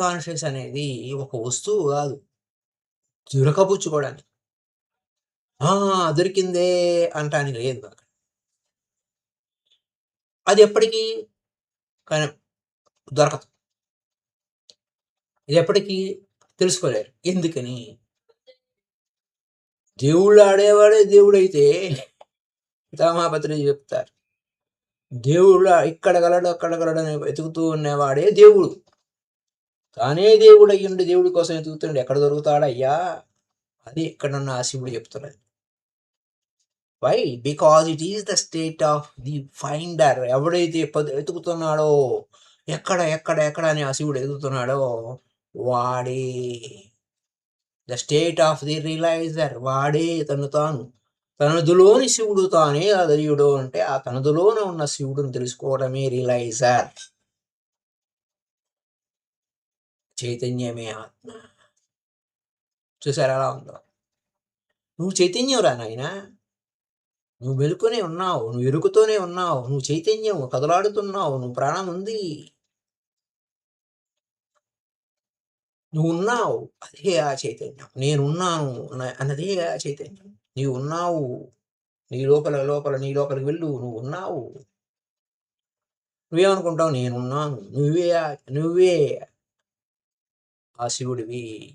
Conscious అనేది ఒక వస్తువు కాదు. దొరకపుచ్చుకోవడానికి ఆ! దొరికిందే అంటానికి లేదు అక్కడ. అది ఎప్పటికీ కానీ దొరకదు. ఇది ఎప్పటికీ తెలుసుకోలేరు. ఎందుకని? దేవుళ్ళు ఆడేవాడే దేవుడైతే రామాపత్రి చెప్తారు. దేవుడు ఇక్కడ గలడు అక్కడ గలడు అని వెతుకుతూ ఉన్నవాడే దేవుడు. తానే దేవుడు అయ్యుండి దేవుడి కోసం ఎదుగుతున్నాడు ఎక్కడ దొరుకుతాడయ్యా అది ఇక్కడ ఉన్న ఆ శివుడు చెప్తున్నది. Why because it is the state of the finder ఎవడైతే ఎతుకుతున్నాడో ఎక్కడ ఎక్కడ ఎక్కడ అని ఆ శివుడు ఎదుగుతున్నాడో వాడే the state of the realiser వాడే తను తాను. తనదులోని శివుడు తానే అదయుడు అంటే ఆ తనదులోనే ఉన్న శివుడుని తెలుసుకోవడమే రియలైజర్ చైతన్యమే ఆత్మ. చూసారు ఎలా ఉందో? నువ్వు చైతన్యంరా నాయన. నువ్వు వెలుకునే ఉన్నావు నువ్వు ఎరుకుతూనే ఉన్నావు నువ్వు చైతన్యం కదలాడుతున్నావు నువ్వు ప్రాణం ఉంది. నువ్వు ఉన్నావు అదే ఆ చైతన్యం. నేనున్నాను అన్నదే ఆ చైతన్యం. నీవు ఉన్నావు నీ లోపల లోపల నీ లోపలికి వెళ్ళు నువ్వు ఉన్నావు నువ్వేమనుకుంటావు? నేనున్నాను. నువ్వే ఆ- నువ్వే ఆ శివుడివి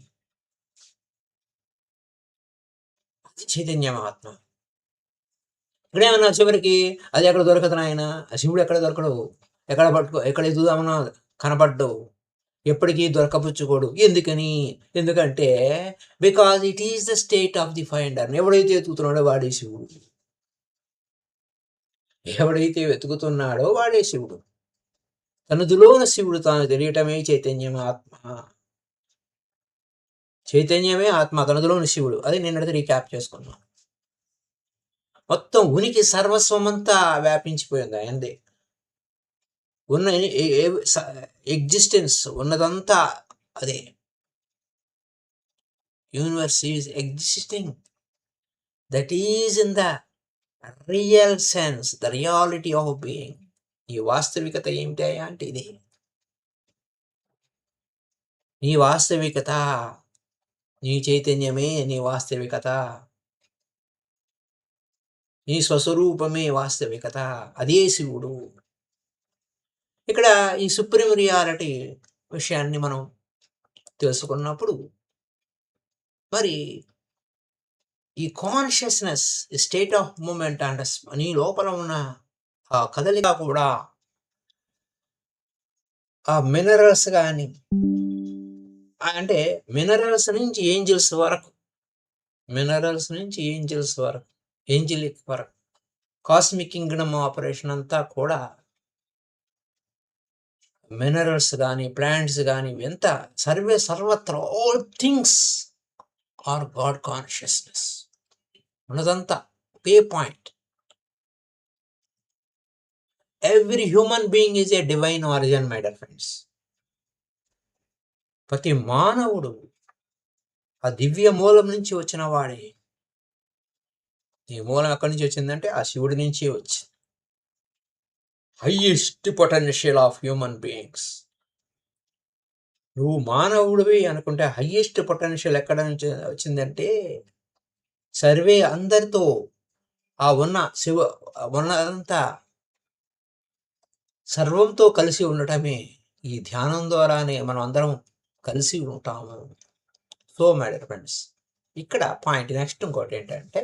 అది చైతన్య మహాత్మ. ఇక్కడేమన్నా చివరికి అది ఎక్కడ దొరకదు నాయన? ఆ శివుడు ఎక్కడ దొరకడు? ఎక్కడ పట్టుకో ఎక్కడ ఎదుగుదామన్నా కనపడ్డవు? ఎప్పటికీ దొరకపుచ్చుకోడు. ఎందుకని? ఎందుకంటే because it is the state of the finder ఎవడైతే వెతుకుతున్నాడో వాడే శివుడు. ఎవడైతే వెతుకుతున్నాడో వాడే శివుడు. తనదులోన శివుడు తాను తెలియటమే చైతన్యం ఆత్మ చైతన్యమే ఆత్మ తనదులోని శివుడు. అది నిన్నటి రీక్యాప్ చేసుకున్నాం మొత్తం ఉనికి సర్వస్వమంతా వ్యాపించిపోయింది అయింది ఉన్న ఎగ్జిస్టెన్స్ ఉన్నదంతా అదే. Universe is existing that is in the real sense the reality of being ఈ వాస్తవికత ఏమిటి అంటే ఇది. నీ వాస్తవికత నీ చైతన్యమే నీ వాస్తవికత నీ స్వస్వరూపమే వాస్తవికత అదే శివుడు ఇక్కడ ఈ సుప్రీం రియాలిటీ విషయాన్ని మనం తెలుసుకున్నప్పుడు మరి ఈ consciousness state of moment and నీ లోపల ఉన్న ఆ కదలిక కూడా ఆ మినరల్స్ కానీ అంటే మినరల్స్ నుంచి ఏంజిల్స్ వరకు. మినరల్స్ నుంచి ఏంజిల్స్ వరకు. ఏంజిలిక్ వరకు. కాస్మిక్ కింగ్డమ్ ఆపరేషన్ అంతా కూడా మినరల్స్ కానీ ప్లాంట్స్ కానీ ఎంత? సర్వే సర్వత్ర all things are god consciousness ఉన్నదంతా pay point every human being is a divine origin my dear friends ప్రతి మానవుడు ఆ దివ్య మూలం నుంచి వచ్చిన వాడే. ఈ మూలం ఎక్కడి నుంచి వచ్చిందంటే ఆ శివుడి నుంచే వచ్చింది. Highest potential of human beings. నువ్వు మానవుడివి అనుకుంటే హైయెస్ట్ పొటెన్షియల్ ఎక్కడ నుంచి వచ్చిందంటే సర్వే అందరితో ఆ ఉన్న శివ ఉన్నదంతా సర్వంతో కలిసి ఉండటమే ఈ ధ్యానం ద్వారానే మనం అందరం కలిసి ఉంటాము. సో మై డియర్ ఫ్రెండ్స్ ఇక్కడ పాయింట్ నెక్స్ట్ ఇంకోటి ఏంటంటే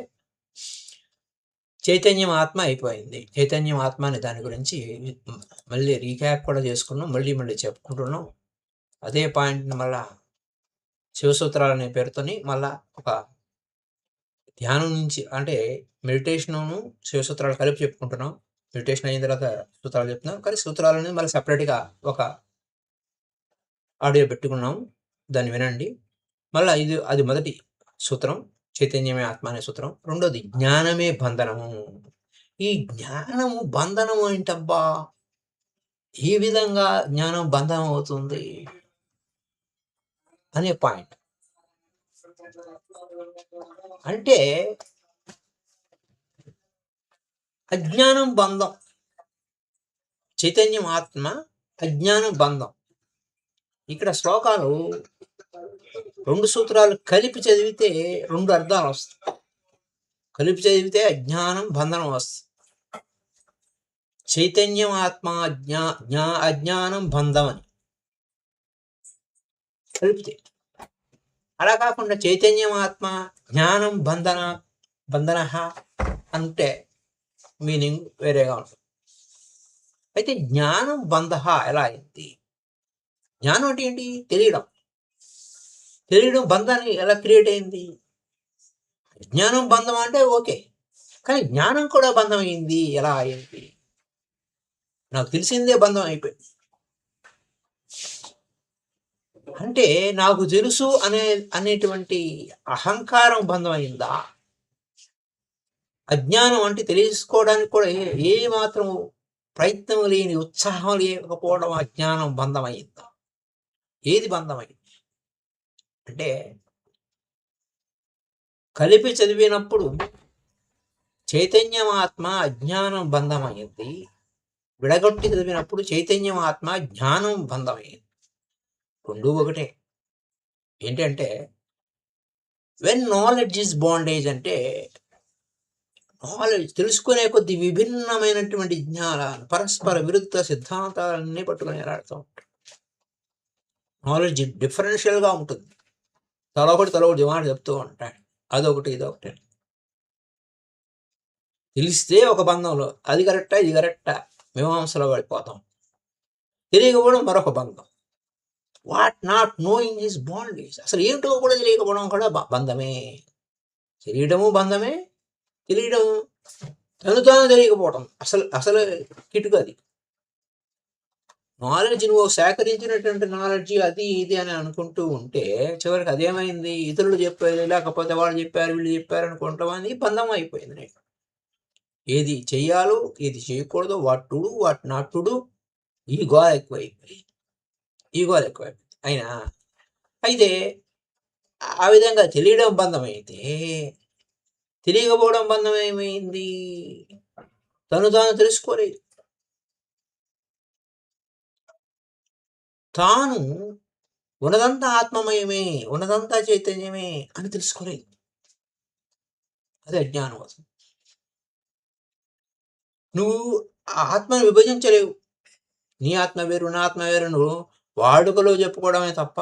చైతన్యం ఆత్మ అయిపోయింది. చైతన్యం ఆత్మ అనే దాని గురించి మళ్ళీ రీక్యాప్ కూడా చేసుకున్నాం మళ్ళీ మళ్ళీ చెప్పుకుంటున్నాం. అదే పాయింట్ని మళ్ళా శివసూత్రాలు అనే పేరుతోని మళ్ళా ఒక ధ్యానం నుంచి అంటే మెడిటేషను శివసూత్రాలు కలిపి చెప్పుకుంటున్నాం. మెడిటేషన్ అయిన తర్వాత సూత్రాలు చెప్తున్నాం. కానీ సూత్రాలు అనేది మళ్ళీ సపరేట్గా ఒక ఆడియో పెట్టుకున్నాం. దాన్ని వినండి. మళ్ళీ ఇది అది మొదటి సూత్రం చైతన్యమే ఆత్మ అనే సూత్రం. రెండోది జ్ఞానమే బంధనము. ఈ జ్ఞానము బంధనము ఏంటబ్బా? ఏ విధంగా జ్ఞానం బంధనం అవుతుంది అనే పాయింట్. అంటే అజ్ఞానం బంధం. చైతన్యం ఆత్మ అజ్ఞానం బంధం. ఇక్కడ శ్లోకాలు రెండు సూత్రాలు కలిపి చదివితే రెండు అర్థాలు వస్తాయి. కలిపి చదివితే అజ్ఞానం బంధనం వస్తుంది. చైతన్యం ఆత్మ జ్ఞా అజ్ఞానం బంధం అని. కలిపితే. అలా కాకుండా చైతన్యం ఆత్మ జ్ఞానం బంధన బంధన అంటే మీనింగ్ వేరేగా ఉంటుంది. అయితే జ్ఞానం బంధ ఎలా అయింది? జ్ఞానం అంటే ఏంటి? తెలియడం. తెలియడం బంధాన్ని ఎలా క్రియేట్ అయింది? జ్ఞానం బంధం అంటే ఓకే. కానీ జ్ఞానం కూడా బంధం అయింది. ఎలా అయింది? నాకు తెలిసిందే బంధం అయిపోయింది. అంటే నాకు తెలుసు అనే అనేటువంటి అహంకారం బంధం అయిందా? అజ్ఞానం అంటే తెలుసుకోవడానికి కూడా ఏ- మాత్రం ప్రయత్నం లేని ఉత్సాహం లేకపోవడం అజ్ఞానం బంధం అయిందా? ఏది బంధం అంటే కలిపి చదివినప్పుడు చైతన్యం ఆత్మ అజ్ఞానం బంధమైంది విడగొట్టి చదివినప్పుడు చైతన్యం ఆత్మ జ్ఞానం బంధమైంది రెండు ఒకటే. ఏంటంటే వెన్ నాలెడ్జ్ ఇస్ బాండేజ్ అంటే నాలెడ్జ్ తెలుసుకునే కొద్ది విభిన్నమైనటువంటి జ్ఞానాలు పరస్పర విరుద్ధ సిద్ధాంతాలన్నీ పట్టుకొని ఎలాడుతూ ఉంటారు నాలెడ్జ్ డిఫరెన్షియల్గా ఉంటుంది. తల ఒకటి తల చెప్తూ ఉంటాడు. అదొకటి ఇదొకటి తెలిస్తే ఒక బంధంలో అది కరెక్టా ఇది కరెక్టా? మీమాంసలో పడిపోతాం. తెలియకపోవడం మరొక బంధం. What not knowing is bondage. అసలు ఏంటో కూడా తెలియకపోవడం కూడా బంధమే. తెలియడము బంధమే తెలియడం తను తాను తెలియకపోవడం అసలు అసలు కిటుకు అది. నాలెడ్జ్ నువ్వు సేకరించినటువంటి నాలెడ్జ్ అది ఇది అని అనుకుంటూ ఉంటే చివరికి అదేమైంది? ఇతరులు చెప్పారు లేకపోతే వాళ్ళు చెప్పారు వీళ్ళు చెప్పారు అనుకుంటాం అని బంధం అయిపోయింది నీకు ఏది చేయాలో ఏది చేయకూడదు వాట్ వాటి వాట్ నాట్ టుడు ఈ గోల ఎక్కువైపోయి ఈ గోల ఎక్కువైపోయింది. అయినా? అయితే ఆ విధంగా తెలియడం బంధమైతే తెలియకపోవడం బంధం ఏమైంది? తను తాను తెలుసుకోలేదు. తాను ఉన్నదంతా ఆత్మమయమే ఉన్నదంతా చైతన్యమే అని తెలుసుకోలేదు అదే అజ్ఞానం అసలు. నువ్వు ఆ ఆత్మను విభజించలేవు. నీ ఆత్మ వేరు నా ఆత్మ వేరు నువ్వు వాడుకలో చెప్పుకోవడమే తప్ప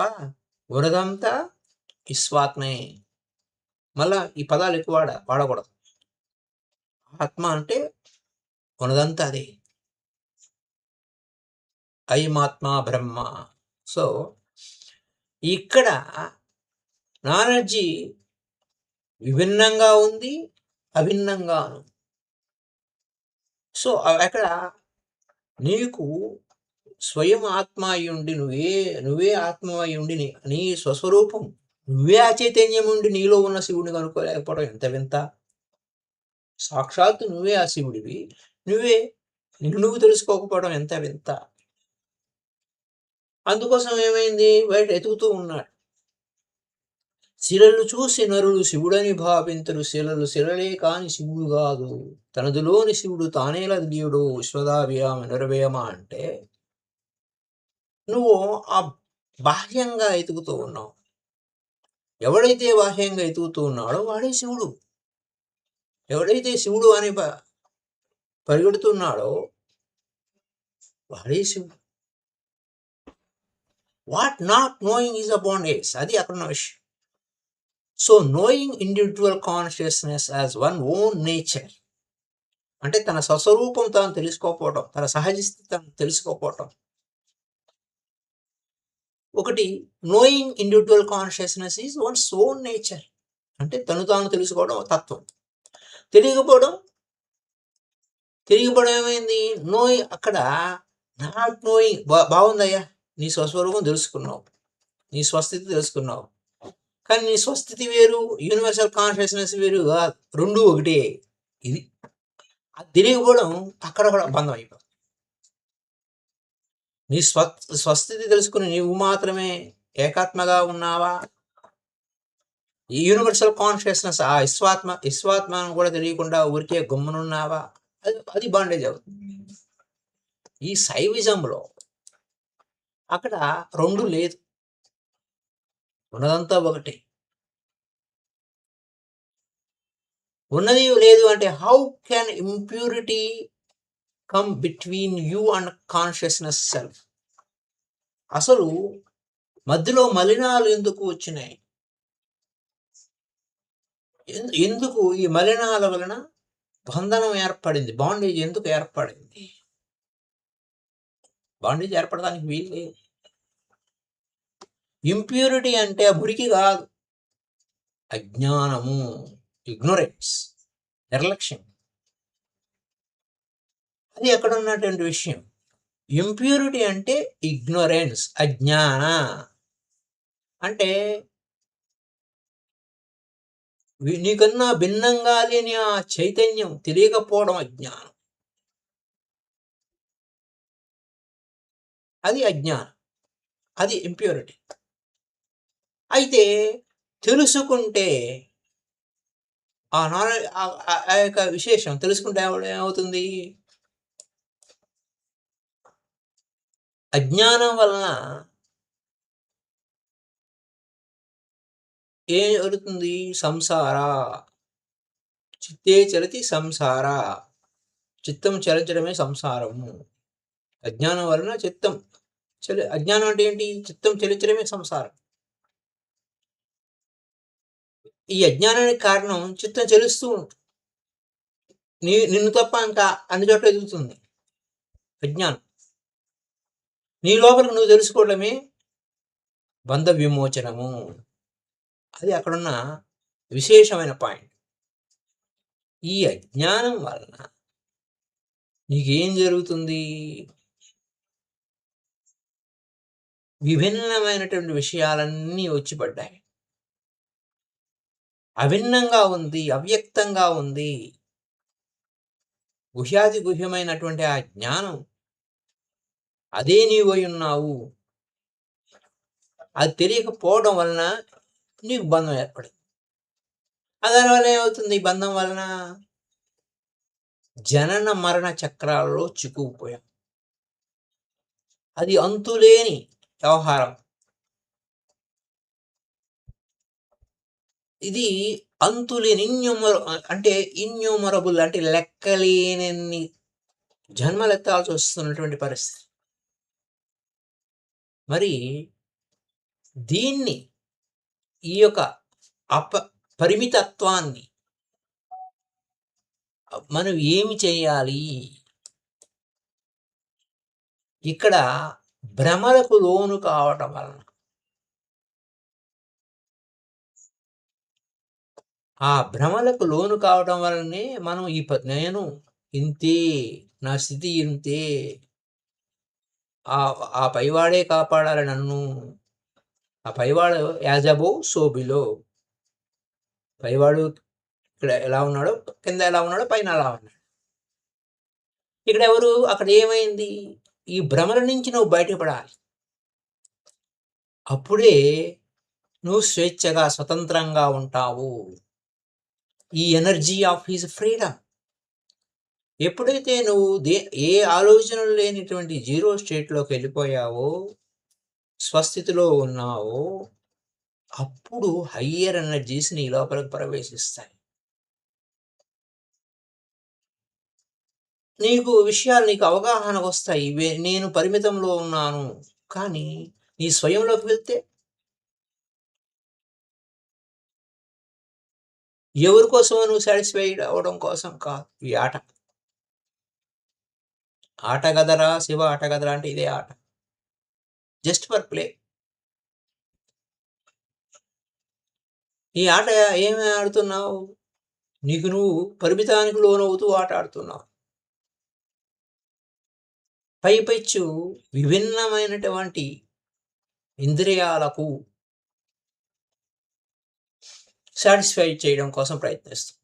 ఉన్నదంతా విశ్వాత్మే మళ్ళా ఈ పదాలు ఎక్కువ వాడ వాడకూడదు. ఆత్మ అంటే ఉన్నదంతా అదే. అయమాత్మ బ్రహ్మ. సో ఇక్కడ నానర్జీ విభిన్నంగా ఉంది అభిన్నంగాను. సో అక్కడ నీకు స్వయం ఆత్మ అయి ఉండి నువ్వే నువ్వే ఆత్మ అయి ఉండి నీ- నీ స్వస్వరూపం నువ్వే ఆ చైతన్యం ఉండి నీలో ఉన్న శివుడిని కనుక్కోలేకపోవడం ఎంత వింత? సాక్షాత్తు నువ్వే ఆ శివుడివి నువ్వే నిన్ను నువ్వు తెలుసుకోకపోవడం ఎంత వింత? అందుకోసం ఏమైంది? బయట ఎతుకుతూ ఉన్నాడు. శిలలు చూసి నరుడు శివుడని భావింతరు. శిలలు శిలలే కాని శివుడు కాదు. తనదులోని శివుడు తానేల దియుడు విశ్వదాభియామ నిరవేమ అంటే నువ్వు ఆ బాహ్యంగా ఎతుకుతూ ఉన్నావు. ఎవడైతే బాహ్యంగా ఎతుకుతూ ఉన్నాడో వాడే శివుడు. ఎవడైతే శివుడు అని పరిగెడుతున్నాడో వాడే శివుడు. What not knowing is a bondage అది అక్కడ ఉన్న విషయం. So knowing individual consciousness as one own nature అంటే తన స్వస్వరూపం తాను తెలుసుకోకపోవటం తన సహజ స్థితి తాను తెలుసుకోకపోవటం. ఒకటి knowing individual consciousness is one own nature అంటే తను తాను తెలుసుకోవడం తత్వం. తెలియకపోవడం తెలియకపోవడం ఏమైంది? నోయి అక్కడ నాట్ నోయింగ్ బాగుందయ్యా. నీ స్వస్వరూపం తెలుసుకున్నావు. నీ స్వస్థితి తెలుసుకున్నావు. కానీ నీ స్వస్థితి వేరు యూనివర్సల్ కాన్షియస్నెస్ వేరు కాదు. రెండు ఒకటే. ఇది అది తెలియకపోవడం అక్కడ కూడా బంధం అయిపోతుంది. నీ స్వ స్వస్థితి తెలుసుకుని నీవు మాత్రమే ఏకాత్మగా ఉన్నావా? ఈ యూనివర్సల్ కాన్షియస్నెస్ ఆ విశ్వాత్మ విశ్వాత్మను కూడా తెలియకుండా ఊరికే గుమ్మనున్నావా? అది అది బాండేజ్ అవుతుంది. ఈ సైవిజంలో అక్కడ రెండు లేదు. ఉన్నదంతా ఒకటి. ఉన్నది లేదు అంటే how can impurity come between you and consciousness self అసలు మధ్యలో మలినాలు ఎందుకు వచ్చినాయి? ఎందు- ఎందుకు ఈ మలినాల వలన బంధనం ఏర్పడింది? బాండేజ్ ఎందుకు ఏర్పడింది? బాండేజ్ ఏర్పడడానికి వీలు లేదు ఇంప్యూరిటీ అంటే మురికి కాదు. అజ్ఞానము ఇగ్నోరెన్స్ నిర్లక్ష్యం. అది ఎక్కడ ఉన్నటువంటి విషయం? ఇంప్యూరిటీ అంటే ఇగ్నోరెన్స్ అజ్ఞాన. అంటే నీకన్నా భిన్నంగా లేని ఆ చైతన్యం తెలియకపోవడం అజ్ఞానం. అది అజ్ఞానం. అది ఇంప్యూరిటీ అయితే తెలుసుకుంటే ఆ నాలెడ్జ్ ఆ యొక్క విశేషం తెలుసుకుంటే ఏమవుతుంది? అజ్ఞానం వలన ఏం జరుగుతుంది? సంసార చిత్తే చలితి సంసార. చిత్తం చలించడమే సంసారము అజ్ఞానం వలన చిత్తం చలి అజ్ఞానం అంటే ఏంటి? చిత్తం చలించడమే సంసారం. ఈ అజ్ఞానానికి కారణం చిత్తం చెలుస్తూ ఉంటుంది. నీ నిన్ను తప్ప ఇంకా అన్ని చోట్ల ఎదుగుతుంది. అజ్ఞానం. నీ లోపలికి నువ్వు తెలుసుకోవడమే బంధ విమోచనము. అది అక్కడున్న విశేషమైన పాయింట్. ఈ అజ్ఞానం వలన నీకేం జరుగుతుంది? విభిన్నమైనటువంటి విషయాలన్నీ వచ్చి పడ్డాయి. అభిన్నంగా ఉంది అవ్యక్తంగా ఉంది. గుహ్యాది గుహ్యమైనటువంటి ఆ జ్ఞానం అదే నీవై ఉన్నావు. అది తెలియకపోవడం వలన నీకు బంధం ఏర్పడింది. ఆ దానివల్ల ఏమవుతుంది? ఈ బంధం వలన జనన మరణ చక్రాలలో చిక్కుకుపోయాం. అది అంతులేని వ్యవహారం. ఇది అంతులేని ఇన్యూమర అంటే ఇన్యూమరబుల్ అంటే లెక్కలేనన్ని జన్మలెత్తాల్సి వస్తున్నటువంటి పరిస్థితి. మరి దీన్ని ఈ యొక్క అప పరిమితత్వాన్ని మనం ఏమి చేయాలి? ఇక్కడ భ్రమలకు లోను కావటం వలన ఆ భ్రమలకు లోను కావడం వలనే మనం ఈ నేను ఇంతే నా స్థితి ఇంతే ఆ ఆ పైవాడే కాపాడాలి నన్ను. ఆ పైవాడు యాజ్ అబో సో బిలో. పైవాడు ఇక్కడ ఎలా ఉన్నాడో కింద ఎలా ఉన్నాడో పైన ఎలా ఉన్నాడు. ఇక్కడ ఎవరు? అక్కడ ఏమైంది? ఈ భ్రమల నుంచి నువ్వు బయటపడాలి. అప్పుడే నువ్వు స్వేచ్ఛగా స్వతంత్రంగా ఉంటావు. ఈ ఎనర్జీ ఆఫ్ హిజ్ ఫ్రీడమ్. ఎప్పుడైతే నువ్వు దే ఏ ఆలోచనలు లేనిటువంటి జీరో స్టేట్లోకి వెళ్ళిపోయావో స్వస్థితిలో ఉన్నావో అప్పుడు హయ్యర్ ఎనర్జీస్ నీ లోపలికి ప్రవేశిస్తాయి. నీకు విషయాలు నీకు అవగాహన వస్తాయి నేను పరిమితంలో ఉన్నాను. కానీ నీ స్వయంలోకి వెళ్తే ఎవరి కోసమో నువ్వు సాటిస్ఫైడ్ అవడం కోసం కాదు ఈ ఆట. ఆట గదరా శివ ఆట గదరా అంటే ఇదే ఆట. జస్ట్ ఫర్ ప్లే ఈ ఆట ఏమి ఆడుతున్నావు? నీకు నువ్వు పరిమితానికి లోనవుతూ ఆట ఆడుతున్నావు. పైపెచ్చు విభిన్నమైనటువంటి ఇంద్రియాలకు సాటిస్ఫై చేయడం కోసం ప్రయత్నిస్తాం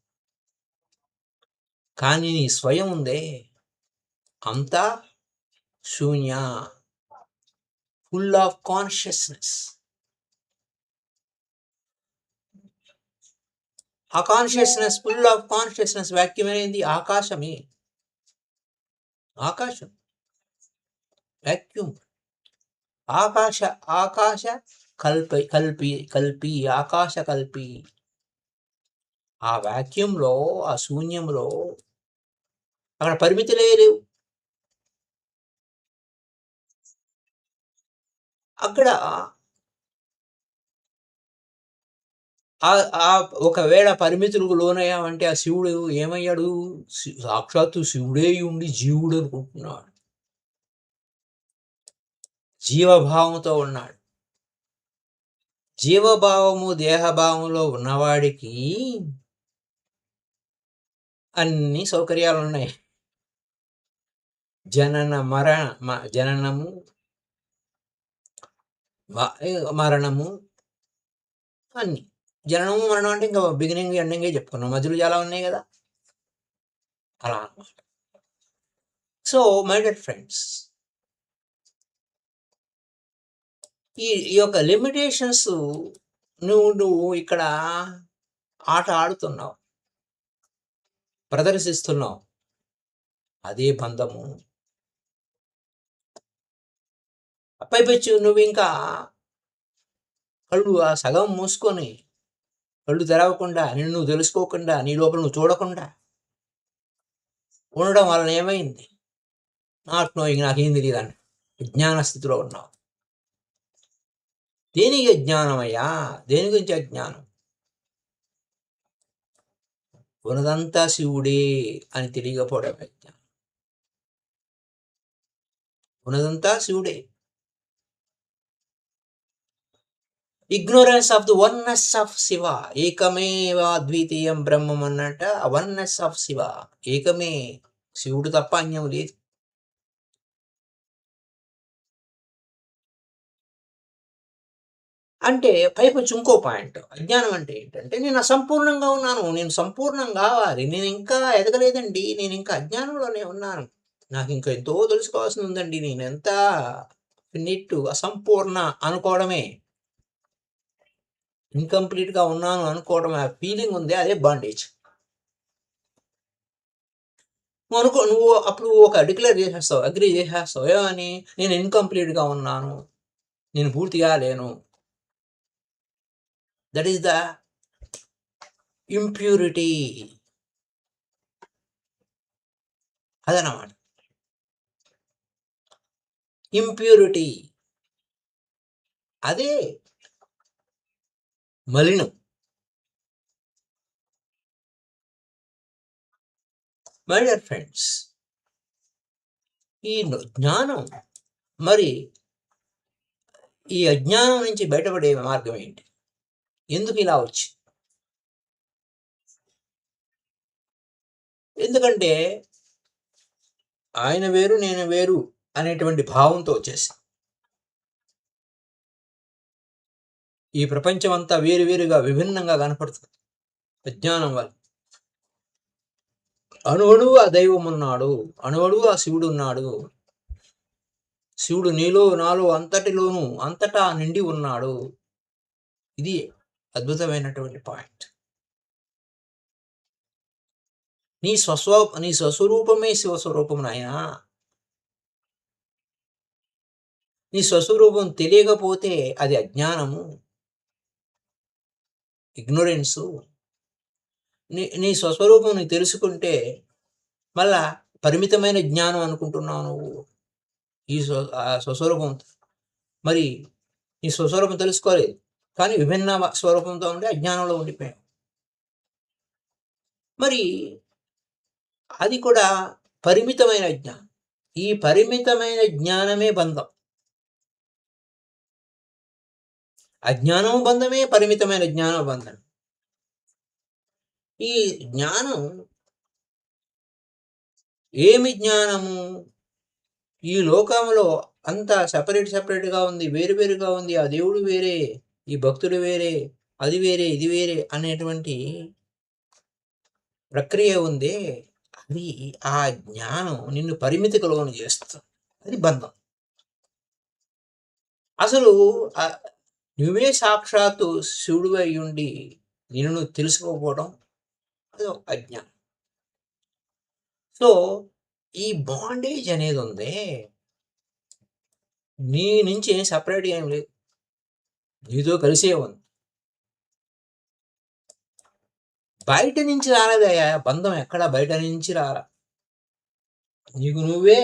కానీ నీ స్వయం ఉందే అంతా శూన్య ఫుల్ ఆఫ్ కాన్షియస్నెస్ ఆ కాన్షియస్నెస్ ఫుల్ ఆఫ్ కాన్షియస్నెస్ వాక్యం అనేది ఆకాశమే. ఆకాశం. వాక్యూమ్ ఆకాశ ఆకాశ కల్పి కల్పి కల్పి ఆకాశ కల్పి. ఆ వాక్యంలో ఆ శూన్యంలో అక్కడ పరిమితులే లేవు అక్కడ ఆ- ఒకవేళ పరిమితులకు లోనయ్యామంటే ఆ శివుడు ఏమయ్యాడు? సాక్షాత్తు శివుడే ఉండి జీవుడు అనుకుంటున్నాడు. జీవభావంతో ఉన్నాడు. జీవభావము దేహభావంలో ఉన్నవాడికి అన్ని సౌకర్యాలు ఉన్నాయి జనన మరణ మ- జననము మరణము అన్ని. జననము మరణం అంటే ఇంకా బిగినింగ్ ఎండింగే చెప్పుకున్నాం. మధ్యలో చాలా ఉన్నాయి కదా? అలా అన్నమాట. సో మై డెడ్ ఫ్రెండ్స్ ఈ ఈ యొక్క లిమిటేషన్స్ నువ్వు నువ్వు ఇక్కడ ఆట ఆడుతున్నావు. ప్రదర్శిస్తున్నావు అదే బంధము. పైపెచ్చు నువ్వు ఇంకా కళ్ళు ఆ సగం మూసుకొని కళ్ళు తెరవకుండా నిన్ను నువ్వు తెలుసుకోకుండా నీ లోపల నువ్వు చూడకుండా ఉండడం వలన ఏమైంది? నాట్ నోయింగ్ నాకేం తెలియదు అని విజ్ఞాన స్థితిలో ఉన్నావు. దేనికి అజ్ఞానమయ్యా దేని గురించి అజ్ఞానం? ఉన్నదంతా శివుడే అని తెలియకపోవడమే జ్ఞానం ఉన్నదంతా శివుడే. Ignorance of the oneness of Shiva ఏకమేవ అద్వితీయం బ్రహ్మం అన్నట వన్నెస్ ఆఫ్ శివ ఏకమే శివుడు తప్ప అన్యం లేదు. అంటే పైపొచ్చి ఇంకో పాయింట్. అజ్ఞానం అంటే ఏంటంటే నేను అసంపూర్ణంగా ఉన్నాను నేను సంపూర్ణం కావాలి నేను ఇంకా ఎదగలేదండి నేను ఇంకా అజ్ఞానంలోనే ఉన్నాను. నాకు ఇంకా ఎంతో తెలుసుకోవాల్సి ఉందండి నేను ఎంత నిట్టు అసంపూర్ణ అనుకోవడమే. ఇన్కంప్లీట్గా ఉన్నాను అనుకోవడం ఆ ఫీలింగ్ ఉంది అదే బాండేజ్. నువ్వు అనుకో నువ్వు అప్పుడు ఒక డిక్లేర్ చేసేస్తావు అగ్రి చేసేస్తావు ఏమని? నేను ఇన్కంప్లీట్గా ఉన్నాను నేను పూర్తిగా లేను. దట్ ఈస్ ద ఇంప్యూరిటీ అదనమాట. ఇంప్యూరిటీ అదే మలినం. మై డియర్ ఫ్రెండ్స్ ఈ జ్ఞానం మరి ఈ అజ్ఞానం నుంచి బయటపడే మార్గం ఏంటి? ఎందుకు ఇలా వచ్చి? ఎందుకంటే ఆయన వేరు నేను వేరు అనేటువంటి భావంతో వచ్చేసి. ఈ ప్రపంచం అంతా వేరు వేరుగా విభిన్నంగా కనపడుతుంది. అజ్ఞానం వల్ల. అణువడు ఆ దైవం ఉన్నాడు. అణువడు ఆ శివుడు ఉన్నాడు. శివుడు నీలో నాలో అంతటిలోనూ అంతటా నిండి ఉన్నాడు. ఇది అద్భుతమైనటువంటి పాయింట్. నీ స్వస్వ నీ స్వస్వరూపమే శివస్వరూపం నాయనా. నీ స్వస్వరూపం తెలియకపోతే అది అజ్ఞానము ఇగ్నోరెన్సు. నీ నీ స్వస్వరూపం నీ తెలుసుకుంటే మళ్ళా పరిమితమైన జ్ఞానం అనుకుంటున్నావు నువ్వు. ఈ స్వ స్వస్వరూపం. మరి నీ స్వస్వరూపం తెలుసుకోలేదు. కానీ విభిన్న స్వరూపంతో ఉండి అజ్ఞానంలో ఉండిపోయాం. మరి అది కూడా పరిమితమైన జ్ఞానం. ఈ పరిమితమైన జ్ఞానమే బంధం. అజ్ఞానం బంధమే పరిమితమైన జ్ఞానం బంధం. ఈ జ్ఞానం ఏమి జ్ఞానము? ఈ లోకంలో అంతా సపరేట్ సపరేట్గా ఉంది వేరు వేరుగా ఉంది ఆ దేవుడు వేరే. ఈ భక్తుడు వేరే అది వేరే ఇది వేరే అనేటువంటి ప్రక్రియ ఉందే అది ఆ జ్ఞానం నిన్ను పరిమితికి లోను చేస్తుంది. అది బంధం. అసలు నువ్వే సాక్షాత్తు శివుడు అయి ఉండి నిన్ను తెలుసుకోకపోవడం అది ఒక అజ్ఞానం. సో ఈ బాండేజ్ అనేది ఉందే నీ నుంచి ఏం సపరేట్గా ఏం లేదు. నీతో కలిసే ఉంది. బయట నుంచి రాలేదయ్యా బంధం ఎక్కడ బయట నుంచి రారా. నీకు నువ్వే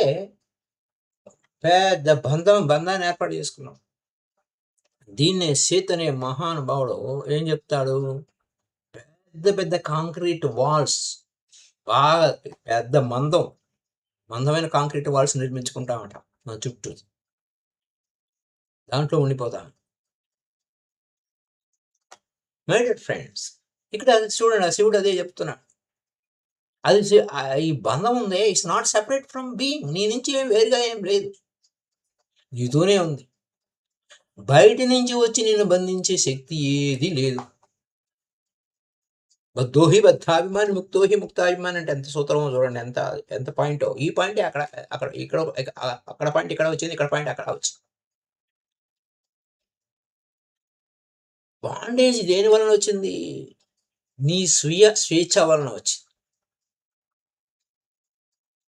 పెద్ద బంధం బంధాన్ని ఏర్పాటు చేసుకున్నావు. దీన్నే సీత్ అనే మహానుభావుడు ఏం చెప్తాడు? పెద్ద పెద్ద కాంక్రీట్ వాల్స్ బాగా పెద్ద మందం మందమైన కాంక్రీట్ వాల్స్ నిర్మించుకుంటామట మన చుట్టూ. దాంట్లో ఉండిపోతాం మైడెడ్ ఫ్రెండ్స్ ఇక్కడ అది చూడండి ఆ శివుడు అదే చెప్తున్నాడు. అది ఈ బంధం ఉంది. It's not separate from being నీ నుంచి ఏం వేరుగా ఏం లేదు. నీతోనే ఉంది. బయట నుంచి వచ్చి నిన్ను బంధించే శక్తి ఏది లేదు. బద్దోహి బద్ధాభిమాని ముక్తోహి ముక్తాభిమాని అంటే ఎంత సూత్రమో చూడండి ఎంత ఎంత పాయింట్. ఈ పాయింట్ అక్కడ అక్కడ ఇక్కడ అక్కడ పాయింట్ ఇక్కడ వచ్చింది ఇక్కడ పాయింట్ అక్కడ వచ్చింది. బాండేజ్ దేని వలన వచ్చింది? నీ స్వీయ స్వేచ్ఛ వలన వచ్చింది.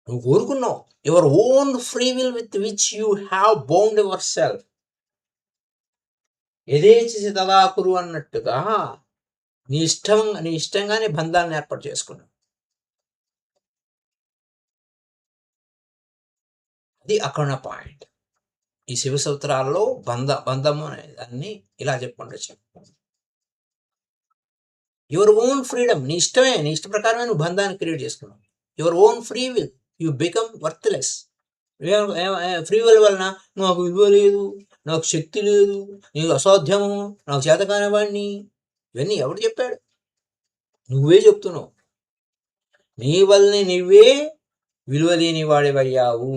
నువ్వు కోరుకున్నావు. Your own free will with which you have bound your self యథేచ్ఛసి తదా తదాకురు అన్నట్టుగా నీ ఇష్టం నీ ఇష్టంగానే బంధాలను ఏర్పాటు చేసుకున్నావు. అది అక్కడ పాయింట్ ఈ శివ సూత్రాల్లో బంధ బంధము అనే దాన్ని ఇలా చెప్పుకుంటూ యువర్ ఓన్ ఫ్రీడమ్ నీ ఇష్టమే నీ ఇష్ట ప్రకారమే నువ్వు బంధాన్ని క్రియేట్ చేసుకున్నావు. Your own free will you become worthless free will వలన నాకు విలువ లేదు నాకు శక్తి లేదు నీకు అసాధ్యము నాకు చేత కానివాడిని ఇవన్నీ ఎవడు చెప్పాడు? నువ్వే చెప్తున్నావు. నీ వల్లనే నువ్వే విలువ లేని వాడివయ్యావు.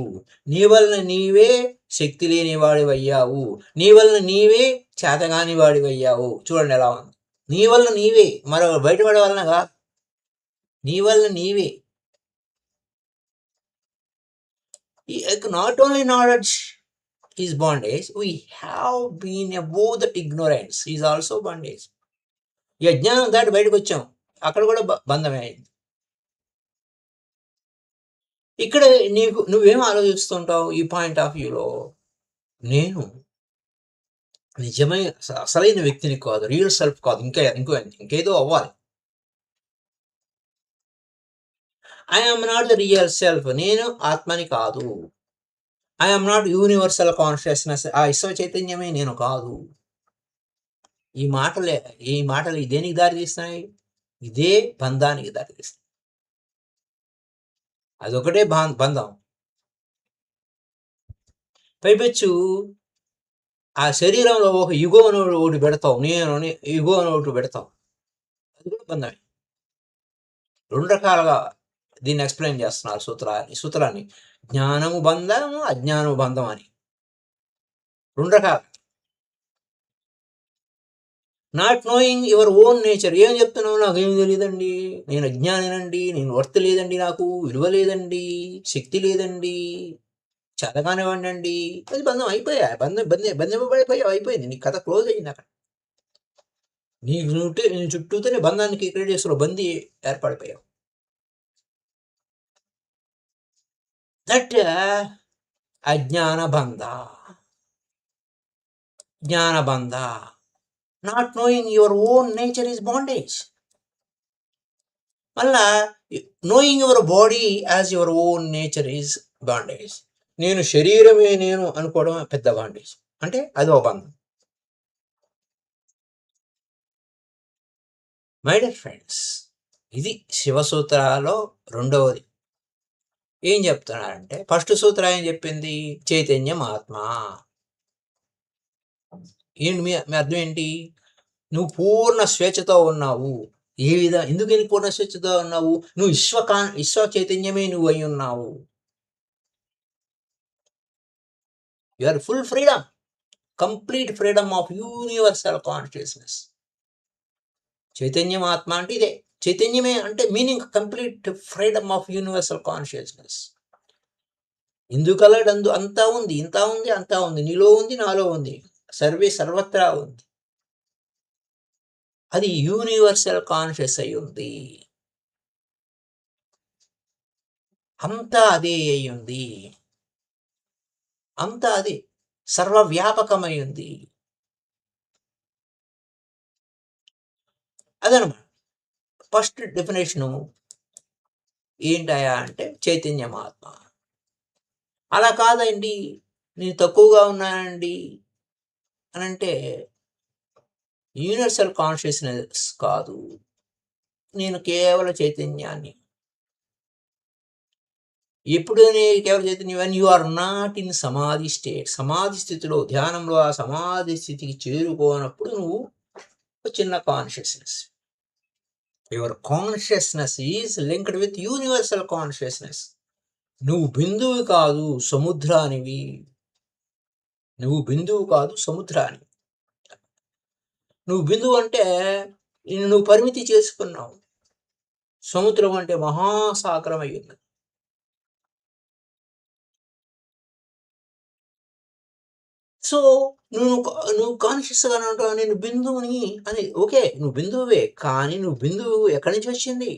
నీ వలన నీవే శక్తి లేని వాడివయ్యావు. నీ వలన నీవే చేతగాని వాడివయ్యావు. చూడండి ఎలా ఉంది. నీ వల్ల నీవే. మరో బయటపడే వలన కాదు. నీ వల్ల నీవే. Not only knowledge is bondage we have been above that ignorance is also bondage ఈ అజ్ఞానం దాటి బయటకు వచ్చాం. అక్కడ కూడా బంధమే అయింది. ఇక్కడ నీకు నువ్వేం ఆలోచిస్తుంటావు ఈ పాయింట్ ఆఫ్ వ్యూలో నేను నిజమైన అసలైన వ్యక్తిని కాదు రియల్ సెల్ఫ్ కాదు ఇంకా ఇంకో ఇంకేదో అవ్వాలి. I'm not the real self నేను ఆత్మని కాదు. ఐఎమ్ నాట్ యూనివర్సల్ కాన్షియస్నెస్ ఆ విశ్వ చైతన్యమే నేను కాదు. ఈ మాటలే ఈ మాటలు దేనికి దారి తీస్తున్నాయి ఇదే బంధానికి దారి తీస్తాయి అదొకటే బా- బంధం. పైపెచ్చు ఆ శరీరంలో ఒక యుగో అని ఒకటి పెడతావు నేను యుగో అని ఒకటి పెడతావు. అది కూడా బంధమే. రెండు రకాలుగా దీన్ని ఎక్స్ప్లెయిన్ చేస్తున్నారు సూత్రాన్ని సూత్రాన్ని. జ్ఞానము బంధము అజ్ఞానము బంధం అని. రెండు రకాలు. Not knowing your own nature ఏం చెప్తున్నావు? నాకేం తెలియదండి నేను అజ్ఞానేనండి. నేను వర్త్ లేదండి నాకు. విలువ లేదండి. శక్తి లేదండి. చదగానివ్వండి అండి అది బంధం అయిపోయా? బంధం బంధం బంధింపబడిపోయావు అయిపోయింది. నీ కథ క్లోజ్ అయింది అక్కడ. నీ చుట్టూ నీ చుట్టూతోనే బంధానికి క్రియేట్ చేస్తున్నావు బందీ ఏర్పడిపోయావు. దట్ uh, అజ్ఞాన బంధ జ్ఞాన not knowing your own nature is bondage మళ్ళా knowing your body as your own nature is bondage నేను శరీరమే నేను అనుకోవడం పెద్ద బాండేజ్ అంటే అది ఒక బంధం. మై డియర్ ఫ్రెండ్స్ ఇది శివసూత్రాలో రెండవది. ఏం చెప్తున్నారంటే ఫస్ట్ సూత్రం ఏం చెప్పింది? చైతన్యం ఆత్మ. ఏంటి మీ మీ అర్థం ఏంటి? నువ్వు పూర్ణ స్వేచ్ఛతో ఉన్నావు. ఏ విధ ఎందుకు నీ పూర్ణ స్వేచ్ఛతో ఉన్నావు? నువ్వు విశ్వకా విశ్వ చైతన్యమే నువ్వు అయి ఉన్నావు. You are full freedom complete freedom of universal consciousness చైతన్యం ఆత్మ అంటే ఇదే. చైతన్యమే అంటే meaning complete freedom of universal consciousness ఎందుకలడు అందు అంతా ఉంది. ఇంత ఉంది అంతా ఉంది. నీలో ఉంది నాలో ఉంది. సర్వే సర్వత్రా ఉంది. అది యూనివర్సల్ కాన్షియస్ అయి ఉంది. అంతా అదే అయి ఉంది. అంతా అది సర్వవ్యాపకమై ఉంది. అదనమాట. ఫస్ట్ డెఫినేషను ఏంటయా అంటే చైతన్యమాత్మ. అలా కాదండి. నేను తక్కువగా ఉన్నానండి. అని అంటే యూనివర్సల్ కాన్షియస్నెస్ కాదు. నేను కేవల చైతన్యాన్ని. ఎప్పుడు కేవల చైతన్యం? When you are not in samadhi state సమాధి స్థితిలో ధ్యానంలో ఆ సమాధి స్థితికి చేరుకోనప్పుడు నువ్వు ఒక చిన్న consciousness your consciousness is linked with universal consciousness నువ్వు బిందువు కాదు సముద్రానివి. నువ్వు బిందువు కాదు సముద్రాన్ని నువ్వు బిందువు అంటే నిన్ను నువ్వు పరిమితి చేసుకున్నావు. సముద్రం అంటే మహాసాగరం అయ్యింది సో నువ్వు నువ్వు కాన్షియస్గా ఉంటావు నేను బిందువుని అని ఓకే నువ్వు బిందువువే కానీ నువ్వు బిందువు ఎక్కడి నుంచి వచ్చింది?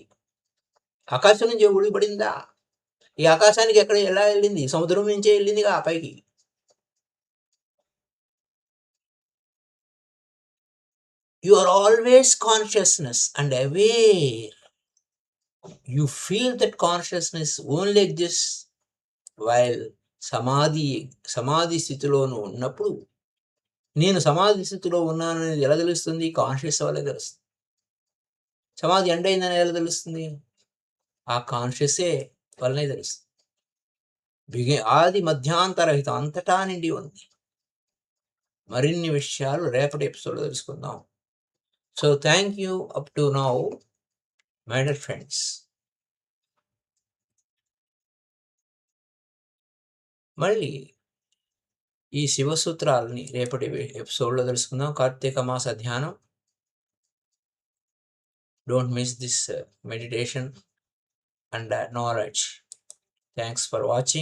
ఆకాశం నుంచి ఊడిపడిందా ఈ ఆకాశానికి ఎక్కడ ఎలా వెళ్ళింది? సముద్రం నుంచే వెళ్ళిందిగా ఆ పైకి. You are always consciousness and aware. You feel that consciousness only exists while సమాధి సమాధి స్థితిలోను ఉన్నప్పుడు. నేను సమాధి స్థితిలో ఉన్నాననేది ఎలా తెలుస్తుంది? కాన్షియస్ వల్లే తెలుస్తుంది. సమాధి ఎండ్ అయిందని ఎలా తెలుస్తుంది? ఆ కాన్షియసే వల్లనే తెలుస్తుంది. బిగి ఆది మధ్యాంతరహితం అంతటా నిండి ఉంది. మరిన్ని విషయాలు రేపటి ఎపిసోడ్లో తెలుసుకుందాం. So thank you up to now my dear friends మళ్ళీ ఈ శివసూత్రాలని రేపటి ఎపిసోడ్లో తెలుసుకుందాం. కార్తీక మాస ధ్యానం. Don't miss this meditation and knowledge thanks for watching